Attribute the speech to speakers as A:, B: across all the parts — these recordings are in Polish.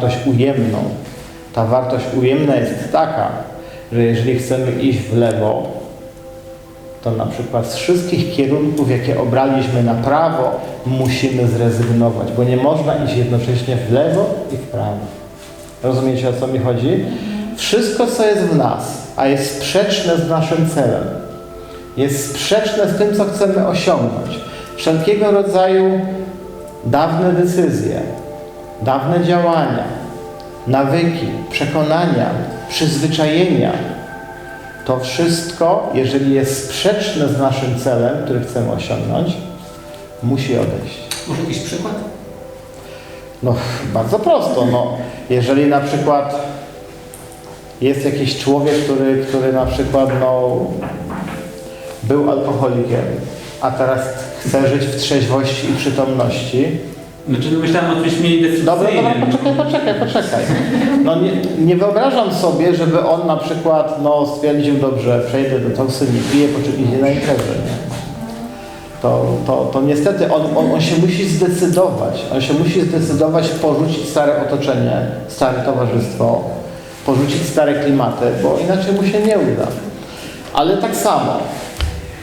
A: wartość ujemną. Ta wartość ujemna jest taka, że jeżeli chcemy iść w lewo, to na przykład z wszystkich kierunków, jakie obraliśmy na prawo, musimy zrezygnować, bo nie można iść jednocześnie w lewo i w prawo. Rozumiecie o co mi chodzi? Wszystko, co jest w nas, a jest sprzeczne z naszym celem, jest sprzeczne z tym, co chcemy osiągnąć. Wszelkiego rodzaju dawne decyzje, dawne działania, nawyki, przekonania, przyzwyczajenia, to wszystko, jeżeli jest sprzeczne z naszym celem, który chcemy osiągnąć, musi odejść.
B: Może jakiś przykład?
A: No, bardzo prosto. No, jeżeli na przykład jest jakiś człowiek, który, który na przykład no, był alkoholikiem, a teraz chce żyć w trzeźwości i przytomności,
B: Znaczy, no myślałem o czymś mniej
A: Dobra, dobra, poczekaj, poczekaj, poczekaj. No nie, nie wyobrażam sobie, żeby on na przykład no, stwierdził, dobrze, przejdę do toksy, nie piję, po czym idzie na imprezę. To, to, to niestety on, on, on się musi zdecydować. On się musi zdecydować porzucić stare otoczenie, stare towarzystwo, porzucić stare klimaty, bo inaczej mu się nie uda. Ale tak samo,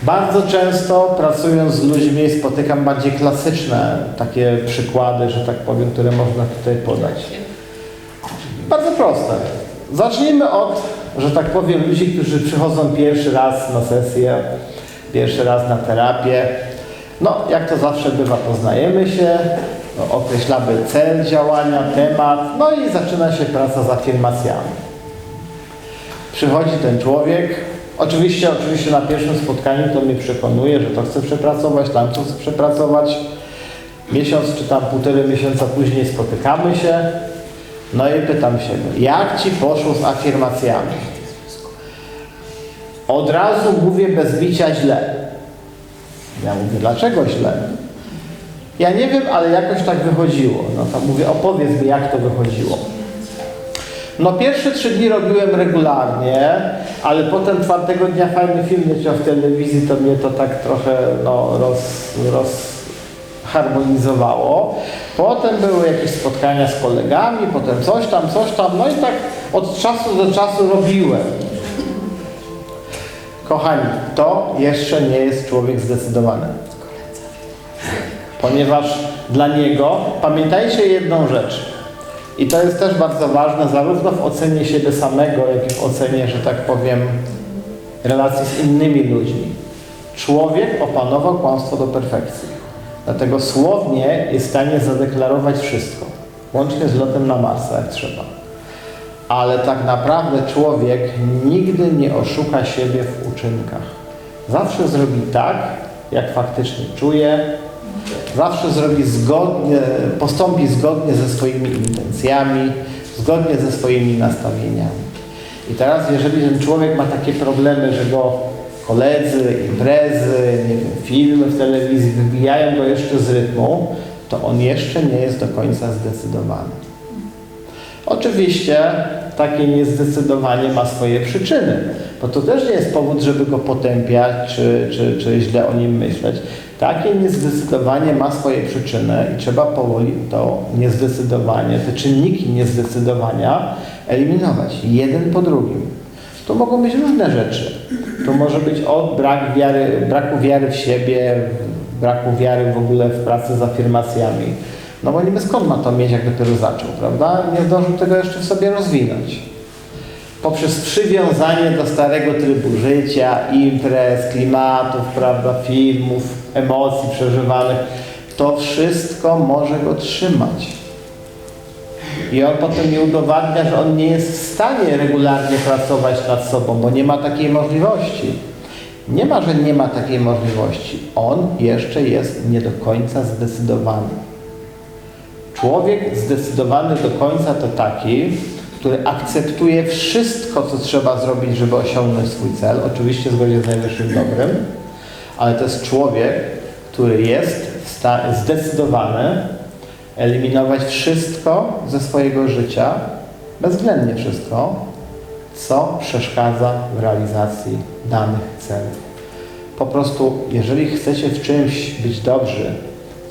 A: bardzo często pracując z ludźmi spotykam bardziej klasyczne takie przykłady, że tak powiem, które można tutaj podać. Bardzo proste. Zacznijmy od, że tak powiem, ludzi, którzy przychodzą pierwszy raz na sesję, pierwszy raz na terapię. No, jak to zawsze bywa, poznajemy się, no, określamy cel działania, temat, no i zaczyna się praca z afirmacjami. Przychodzi ten człowiek, oczywiście, oczywiście na pierwszym spotkaniu to mnie przekonuje, że to chce przepracować, tam to chce przepracować. Miesiąc czy tam półtorej miesiąca później spotykamy się, no i pytam się, jak Ci poszło z afirmacjami? Od razu mówię bez bicia źle. Ja mówię, dlaczego źle? Ja nie wiem, ale jakoś tak wychodziło. No to mówię, opowiedz mi, jak to wychodziło. No pierwsze trzy dni robiłem regularnie, ale potem czwartego dnia fajny film leciał w telewizji, to mnie to tak trochę no, roz, rozharmonizowało. Potem były jakieś spotkania z kolegami, potem coś tam, coś tam, no i tak od czasu do czasu robiłem. Kochani, to jeszcze nie jest człowiek zdecydowany. Ponieważ dla niego, pamiętajcie jedną rzecz, i to jest też bardzo ważne, zarówno w ocenie siebie samego, jak i w ocenie, że tak powiem, relacji z innymi ludźmi. Człowiek opanował kłamstwo do perfekcji. Dlatego słownie jest w stanie zadeklarować wszystko, łącznie z lotem na Marsa, jak trzeba. Ale tak naprawdę człowiek nigdy nie oszuka siebie w uczynkach. Zawsze zrobi tak, jak faktycznie czuje, zawsze zrobi zgodnie, postąpi zgodnie ze swoimi intencjami, zgodnie ze swoimi nastawieniami. I teraz, jeżeli ten człowiek ma takie problemy, że go koledzy, imprezy, nie wiem, filmy w telewizji wybijają go jeszcze z rytmu, to on jeszcze nie jest do końca zdecydowany. Oczywiście takie niezdecydowanie ma swoje przyczyny, bo to też nie jest powód, żeby go potępiać czy, czy, czy źle o nim myśleć. Takie niezdecydowanie ma swoje przyczyny i trzeba powoli to niezdecydowanie, te czynniki niezdecydowania eliminować, jeden po drugim. To mogą być różne rzeczy. To może być od brak wiary, braku wiary w siebie, braku wiary w ogóle w pracy z afirmacjami. No bo niby skąd ma to mieć, jak dopiero zaczął, prawda? Nie zdążył tego jeszcze w sobie rozwinąć. Poprzez przywiązanie do starego trybu życia, imprez, klimatów, prawda, filmów, emocji przeżywanych, to wszystko może go trzymać. I on potem nie udowadnia, że on nie jest w stanie regularnie pracować nad sobą, bo nie ma takiej możliwości. Nie ma, że nie ma takiej możliwości. On jeszcze jest nie do końca zdecydowany. Człowiek zdecydowany do końca to taki, który akceptuje wszystko, co trzeba zrobić, żeby osiągnąć swój cel, oczywiście w zgodzie z najwyższym dobrem, ale to jest człowiek, który jest zdecydowany eliminować wszystko ze swojego życia, bezwzględnie wszystko, co przeszkadza w realizacji danych celów. Po prostu, jeżeli chcecie w czymś być dobrzy,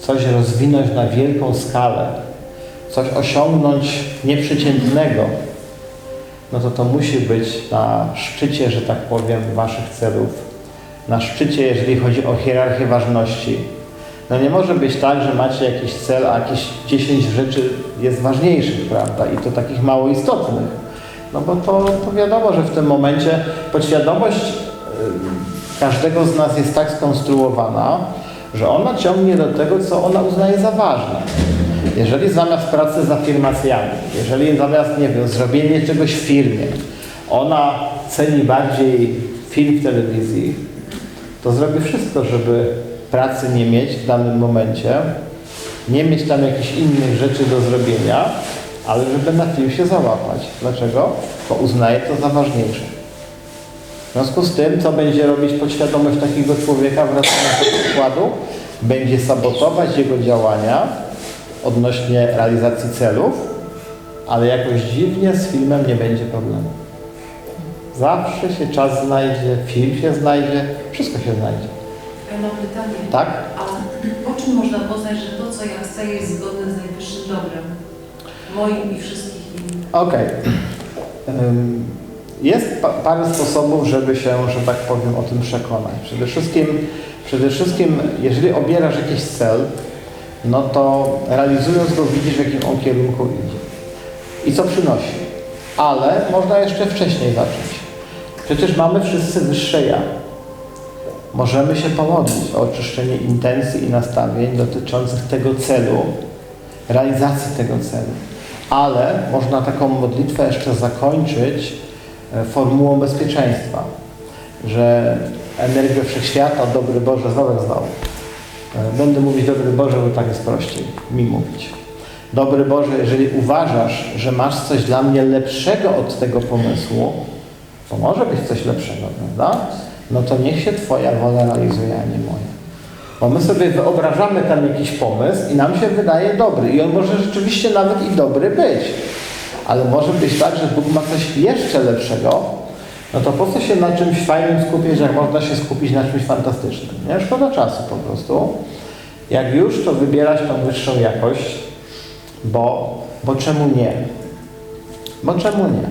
A: coś rozwinąć na wielką skalę, coś osiągnąć nieprzeciętnego, no to to musi być na szczycie, że tak powiem, waszych celów. Na szczycie, jeżeli chodzi o hierarchię ważności. No nie może być tak, że macie jakiś cel, a jakieś 10 rzeczy jest ważniejszych, prawda? I to takich mało istotnych. No bo to, to wiadomo, że w tym momencie podświadomość y, każdego z nas jest tak skonstruowana, że ona ciągnie do tego, co ona uznaje za ważne. Jeżeli zamiast pracy z afirmacjami, jeżeli zamiast, nie wiem, zrobienie czegoś w firmie, ona ceni bardziej film w telewizji, to zrobi wszystko, żeby pracy nie mieć w danym momencie, nie mieć tam jakichś innych rzeczy do zrobienia, ale żeby na film się załapać. Dlaczego? Bo uznaje to za ważniejsze. W związku z tym, co będzie robić podświadomość takiego człowieka, wracając do przykładu, będzie sabotować jego działania odnośnie realizacji celów, ale jakoś dziwnie z filmem nie będzie problemu. Zawsze się czas znajdzie, film się znajdzie, wszystko się znajdzie.
C: Ja mam pytanie.
A: Tak?
C: A po czym można poznać, że to, co ja chcę, jest zgodne z najwyższym dobrem? Moim i wszystkich innych.
A: Okej. Ym, Jest pa parę sposobów, żeby się, że tak powiem, o tym przekonać. Przede wszystkim, przede wszystkim, jeżeli obierasz jakiś cel, no to realizując go widzisz, w jakim on kierunku idzie. I co przynosi. Ale można jeszcze wcześniej zacząć. Przecież mamy wszyscy wyższe ja. Możemy się pomodlić o oczyszczenie intencji i nastawień dotyczących tego celu, realizacji tego celu. Ale można taką modlitwę jeszcze zakończyć e, formułą bezpieczeństwa, że energię wszechświata, dobry Boże, znowu znowu. E, Będę mówić dobry Boże, bo tak jest prościej mi mówić. Dobry Boże, jeżeli uważasz, że masz coś dla mnie lepszego od tego pomysłu, to może być coś lepszego, prawda? No to niech się Twoja wola realizuje, a nie moja. Bo my sobie wyobrażamy tam jakiś pomysł i nam się wydaje dobry. I on może rzeczywiście nawet i dobry być. Ale może być tak, że Bóg ma coś jeszcze lepszego. No to po co się na czymś fajnym skupić, jak można się skupić na czymś fantastycznym? Nie? Szkoda czasu po prostu. Jak już, to wybierać tą wyższą jakość, bo, bo czemu nie? Bo czemu nie?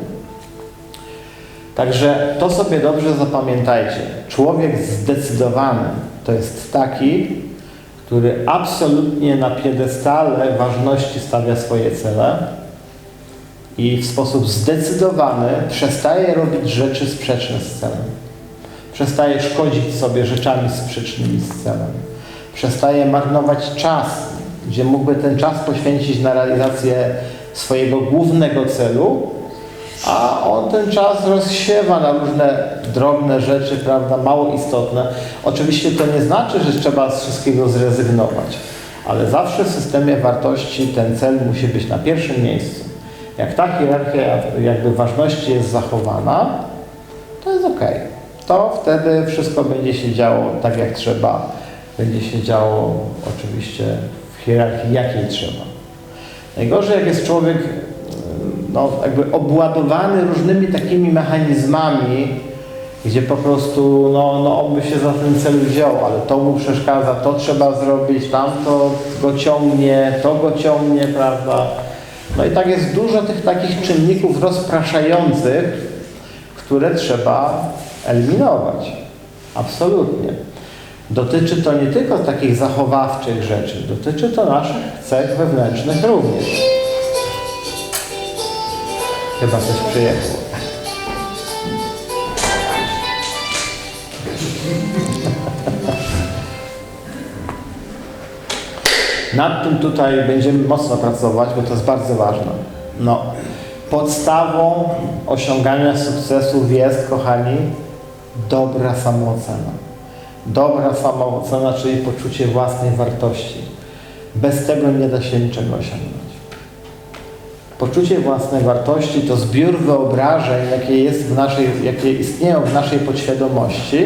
A: Także to sobie dobrze zapamiętajcie. Człowiek zdecydowany to jest taki, który absolutnie na piedestale ważności stawia swoje cele i w sposób zdecydowany przestaje robić rzeczy sprzeczne z celem. Przestaje szkodzić sobie rzeczami sprzecznymi z celem. Przestaje marnować czas, gdzie mógłby ten czas poświęcić na realizację swojego głównego celu, a on ten czas rozsiewa na różne drobne rzeczy, prawda, mało istotne. Oczywiście to nie znaczy, że trzeba z wszystkiego zrezygnować, ale zawsze w systemie wartości ten cel musi być na pierwszym miejscu. Jak ta hierarchia jakby ważności jest zachowana, to jest ok. To wtedy wszystko będzie się działo tak jak trzeba. Będzie się działo oczywiście w hierarchii jakiej trzeba. Najgorzej jak jest człowiek no, jakby obładowany różnymi takimi mechanizmami, gdzie po prostu no, no, on by się za ten cel wziął, ale to mu przeszkadza, to trzeba zrobić, tamto go ciągnie, to go ciągnie, prawda? No i tak jest dużo tych takich czynników rozpraszających, które trzeba eliminować. Absolutnie. Dotyczy to nie tylko takich zachowawczych rzeczy, dotyczy to naszych cech wewnętrznych również. Chyba coś przyjechał. Nad tym tutaj będziemy mocno pracować, bo to jest bardzo ważne. No, podstawą osiągania sukcesów jest, kochani, dobra samoocena. Dobra samoocena, czyli poczucie własnej wartości. Bez tego nie da się niczego osiągnąć. Poczucie własnej wartości to zbiór wyobrażeń, jakie, jest w naszej, jakie istnieją w naszej podświadomości.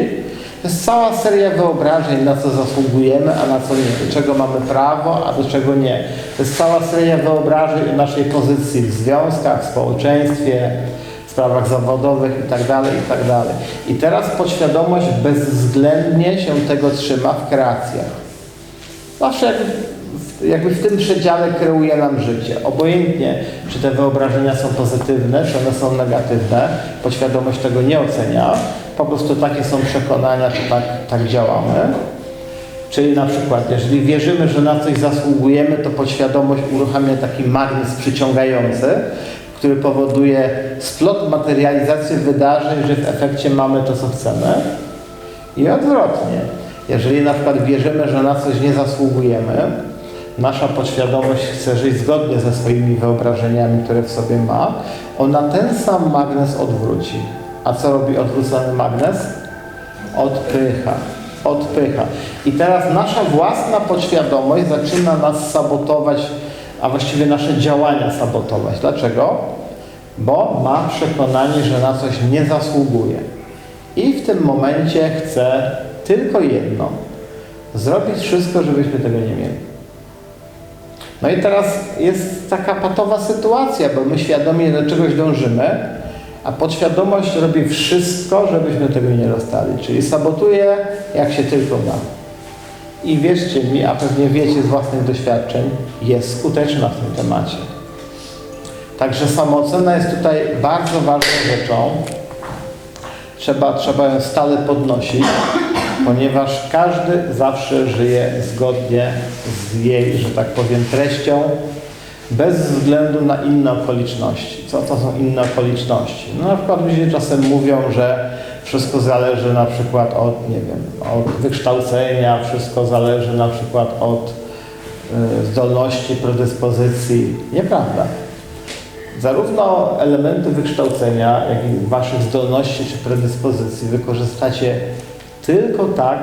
A: To jest cała seria wyobrażeń, na co zasługujemy, a na co nie. Do czego mamy prawo, a do czego nie. To jest cała seria wyobrażeń o naszej pozycji w związkach, w społeczeństwie, w sprawach zawodowych itd. itd. I teraz podświadomość bezwzględnie się tego trzyma w kreacjach. Zawsze jakby w tym przedziale kreuje nam życie. Obojętnie, czy te wyobrażenia są pozytywne, czy one są negatywne, podświadomość tego nie ocenia. Po prostu takie są przekonania, czy tak, tak działamy. Czyli na przykład, jeżeli wierzymy, że na coś zasługujemy, to podświadomość uruchamia taki magnes przyciągający, który powoduje splot materializacji wydarzeń, że w efekcie mamy to, co chcemy. I odwrotnie. Jeżeli na przykład wierzymy, że na coś nie zasługujemy, nasza podświadomość chce żyć zgodnie ze swoimi wyobrażeniami, które w sobie ma, ona ten sam magnes odwróci. A co robi odwrócony magnes? Odpycha. Odpycha. I teraz nasza własna podświadomość zaczyna nas sabotować, a właściwie nasze działania sabotować. Dlaczego? Bo ma przekonanie, że na coś nie zasługuje. I w tym momencie chce tylko jedno. Zrobić wszystko, żebyśmy tego nie mieli. No i teraz jest taka patowa sytuacja, bo my świadomie do czegoś dążymy, a podświadomość robi wszystko, żebyśmy tego nie dostali. Czyli sabotuje, jak się tylko da. I wierzcie mi, a pewnie wiecie z własnych doświadczeń, jest skuteczna w tym temacie. Także samoocena jest tutaj bardzo ważną rzeczą. Trzeba, trzeba ją stale podnosić, ponieważ każdy zawsze żyje zgodnie z jej, że tak powiem, treścią, bez względu na inne okoliczności. Co to są inne okoliczności? No, na przykład ludzie czasem mówią, że wszystko zależy na przykład od, nie wiem, od wykształcenia, wszystko zależy na przykład od y, zdolności, predyspozycji. Nieprawda. Zarówno elementy wykształcenia, jak i waszych zdolności czy predyspozycji wykorzystacie tylko tak,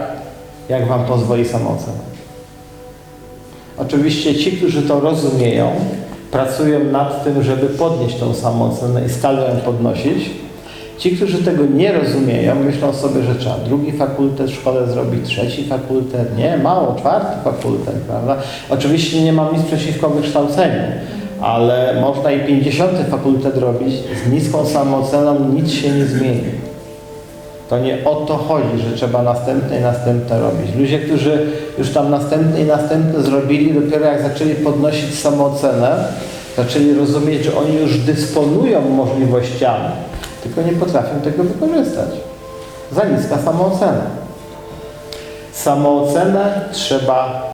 A: jak wam pozwoli samoocena. Oczywiście ci, którzy to rozumieją, pracują nad tym, żeby podnieść tą samoocenę i stale ją podnosić. Ci, którzy tego nie rozumieją, myślą sobie, że trzeba drugi fakultet w szkole zrobić, trzeci fakultet, nie, mało, czwarty fakultet, prawda? Oczywiście nie mam nic przeciwko wykształceniu, ale można i 50 fakultet robić, z niską samooceną nic się nie zmieni. To nie o to chodzi, że trzeba następne i następne robić. Ludzie, którzy już tam następne i następne zrobili, dopiero jak zaczęli podnosić samoocenę, zaczęli rozumieć, że oni już dysponują możliwościami, tylko nie potrafią tego wykorzystać. Za niska samoocena. Samoocenę trzeba